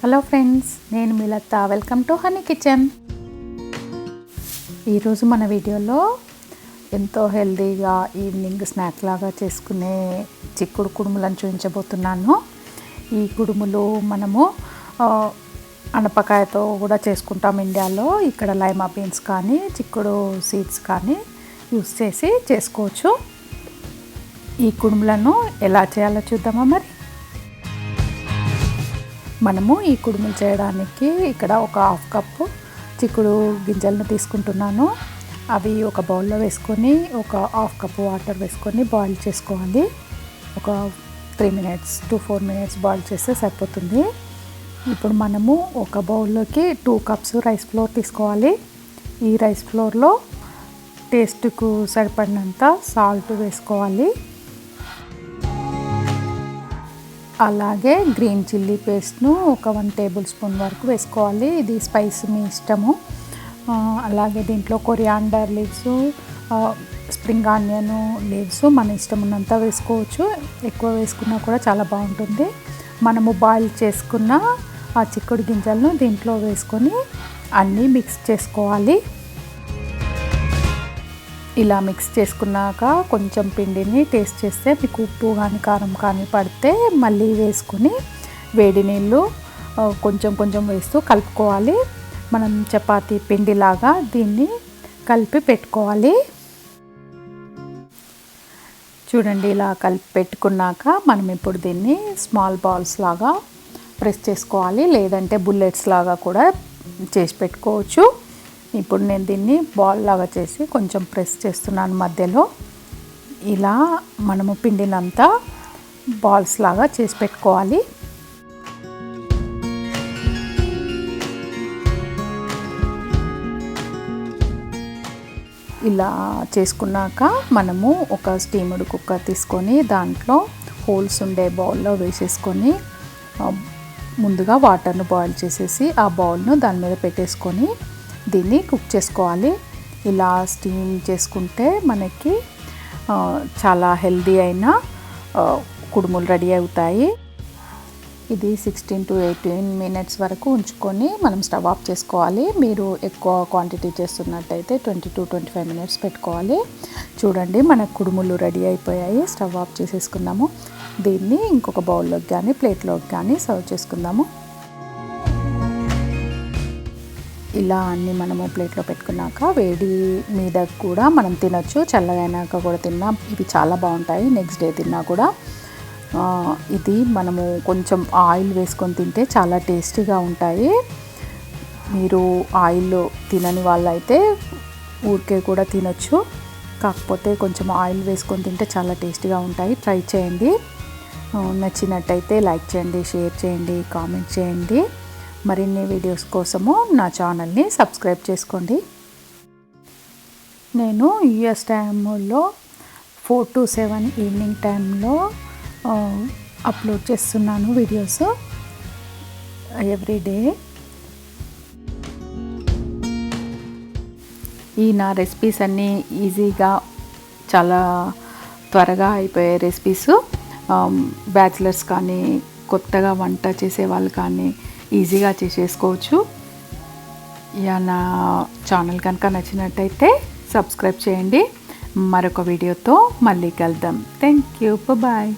Hello friends నేను మిలత్త. Welcome to honey kitchen. ఈరోజు మన వీడియోలో ఎంతో హెల్తీగా ఈవినింగ్ స్నాక్ లాగా చేసుకునే చిక్కుడు కుడుములను చూపించబోతున్నాను. ఈ కుడుములు మనము అనపకాయతో కూడా చేసుకుంటాం ఇండియాలో. ఇక్కడ లైమా బీన్స్ కానీ చిక్కుడు సీడ్స్ కానీ యూస్ చేసి చేసుకోవచ్చు. ఈ కుడుములను ఎలా చేయాలో చూద్దామా మరి? మనము ఈ కుడుములు చేయడానికి ఇక్కడ ఒక హాఫ్ కప్పు చిక్కుడు గింజలను తీసుకుంటున్నాను. అవి ఒక బౌల్లో వేసుకొని ఒక హాఫ్ కప్పు వాటర్ వేసుకొని బాయిల్ చేసుకోవాలి. ఒక three minutes to four minutes boil చేస్తే సరిపోతుంది. ఇప్పుడు మనము ఒక బౌల్లోకి టూ కప్స్ రైస్ ఫ్లోర్ తీసుకోవాలి. ఈ రైస్ ఫ్లోర్లో టేస్ట్కు సరిపడినంత సాల్ట్ వేసుకోవాలి. అలాగే గ్రీన్ చిల్లీ పేస్ట్ను ఒక వన్ టేబుల్ స్పూన్ వరకు వేసుకోవాలి. ఇది స్పైస్ మీ ఇష్టము. అలాగే దీంట్లో coriander leaves spring onion leaves మన ఇష్టం ఉన్నంత వేసుకోవచ్చు. ఎక్కువ వేసుకున్నా కూడా చాలా బాగుంటుంది. మనము బాయిల్ చేసుకున్న ఆ చిక్కుడు గింజలను దీంట్లో వేసుకొని అన్నీ మిక్స్ చేసుకోవాలి. ఇలా మిక్స్ చేసుకున్నాక కొంచెం పిండిని టేస్ట్ చేస్తే మీకు ఉప్పు కానీ కారం కానీ పడితే మళ్ళీ వేసుకొని వేడి నీళ్ళు కొంచెం కొంచెం వేస్తూ కలుపుకోవాలి. మనం చపాతి పిండిలాగా దీన్ని కలిపి పెట్టుకోవాలి. చూడండి ఇలా కలిపి పెట్టుకున్నాక మనం ఇప్పుడు దీన్ని స్మాల్ బాల్స్ లాగా ప్రెస్ చేసుకోవాలి. లేదంటే బుల్లెట్స్ లాగా కూడా చేసి పెట్టుకోవచ్చు. ఇప్పుడు నేను దీన్ని బాల్ లాగా చేసి కొంచెం ప్రెస్ చేస్తున్నాను మధ్యలో. ఇలా మనము పిండినంతా బాల్స్ లాగా చేసి పెట్టుకోవాలి. ఇలా చేసుకున్నాక మనము ఒక స్టీముడు కుక్కర్ తీసుకొని దాంట్లో హోల్స్ ఉండే బౌల్లో వేసేసుకొని ముందుగా వాటర్ను బాయిల్ చేసేసి ఆ బౌల్ను దాని మీద పెట్టేసుకొని దీన్ని కుక్ చేసుకోవాలి. ఇలా స్టీమ్ చేసుకుంటే మనకి చాలా హెల్దీ అయిన కుడుములు రెడీ అవుతాయి. ఇది సిక్స్టీన్ టు ఎయిటీన్ మినిట్స్ వరకు ఉంచుకొని మనం స్టవ్ ఆఫ్ చేసుకోవాలి. మీరు ఎక్కువ quantity చేస్తున్నట్టయితే twenty to twenty five minutes పెట్టుకోవాలి. చూడండి మన కుడుములు రెడీ అయిపోయాయి. స్టవ్ ఆఫ్ చేసేసుకుందాము. దీన్ని ఇంకొక బౌల్లోకి కానీ ప్లేట్లోకి కానీ సర్వ్ చేసుకుందాము. ఇలా అన్ని మనము ప్లేట్లో పెట్టుకున్నాక వేడి మీద కూడా మనం తినొచ్చు. చల్లగా కూడా తిన్నా ఇవి చాలా బాగుంటాయి. నెక్స్ట్ డే తిన్నా కూడా. ఇది మనము కొంచెం ఆయిల్ వేసుకొని తింటే చాలా టేస్టీగా ఉంటాయి. మీరు ఆయిల్ తినని వాళ్ళైతే ఊరికే కూడా తినొచ్చు. కాకపోతే కొంచెం ఆయిల్ వేసుకొని తింటే చాలా టేస్టీగా ఉంటాయి. ట్రై చేయండి. నచ్చినట్టయితే లైక్ చేయండి షేర్ చేయండి కామెంట్ చేయండి. మరిన్ని వీడియోస్ కోసము నా ఛానల్ని సబ్స్క్రైబ్ చేసుకోండి. నేను యుఎస్ టైంలో ఫోర్ టు సెవెన్ ఈవినింగ్ టైంలో అప్లోడ్ చేస్తున్నాను వీడియోస్ ఎవ్రీడే ఈ నా రెసిపీస్ అన్నీ ఈజీగా చాలా త్వరగా అయిపోయే రెసిపీస్ బ్యాచిలర్స్ కానీ కొత్తగా వంట చేసే వాళ్ళు కానీ ఈజీగా చేసేసుకోవచ్చు. యా నా ఛానల్ కనుక నచ్చినట్టయితే సబ్స్క్రైబ్ చేయండి. మరొక వీడియోతో మళ్ళీ కలుద్దాం. Thank you bye